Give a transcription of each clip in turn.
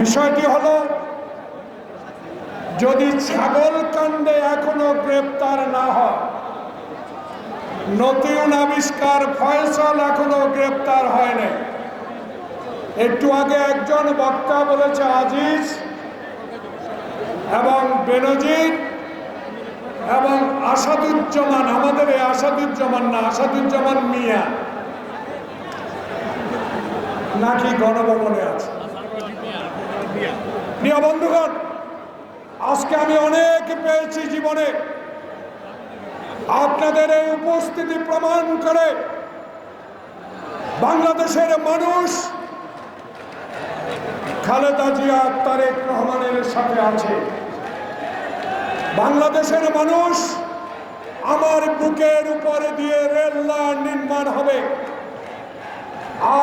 বিষয়টি হলো, যদি ছাগল কাণ্ডে এখনও গ্রেপ্তার না হয় নতুন আবিষ্কার ফয়সল এখনও গ্রেপ্তার হয়নি একটু আগে একজন বক্তা বলেছে, আজিজ এবং বেনজির এবং আসাদুজ্জামান, আমাদের এই আসাদুজ্জামান না, আসাদুজ্জামান মিয়া, নাকি গণভবনে আছে? প্রিয় বন্ধুগণ, আজকে আমি অনেক পেয়েছি জীবনে। আপনাদের এই উপস্থিতি প্রমাণ করে বাংলাদেশের মানুষ খালেদা জিয়া তারেক রহমানের সাথে আছে। বাংলাদেশের মানুষ আমার বুকের উপরে দিয়ে রেল লাইন নির্মাণ হবে।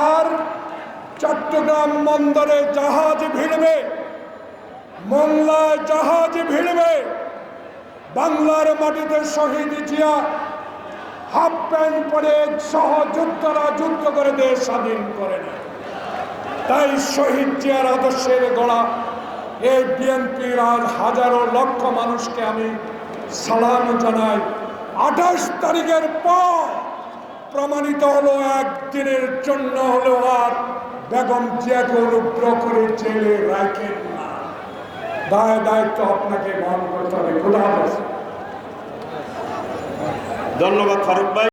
আর চট্টগ্রাম বন্দরে জাহাজ ভিড়বে। মোংলায় জাহাজ ভিড়বে। বাংলার মাটিতে শহীদ জিয়া। হাফ প্যান্ট পরে সহযোদ্ধারা যুদ্ধ করে দেশ স্বাধীন করে না তাই শহীদ জিয়ার আদর্শের গড়া। এই বিএনপির আজ হাজারো লক্ষ মানুষকে আমি সালাম জানাই। আঠাশ তারিখের পর প্রমাণিত হলো, একদিনের জন্য হলো আর বেগম জিয়াকে অনুগ্রহ করে জেলে রাখেন দায় দায়িত্ব আপনাকে গ্রহণ করতে হবে। খোদা হাফেজ। ধন্যবাদ ফারুক ভাই।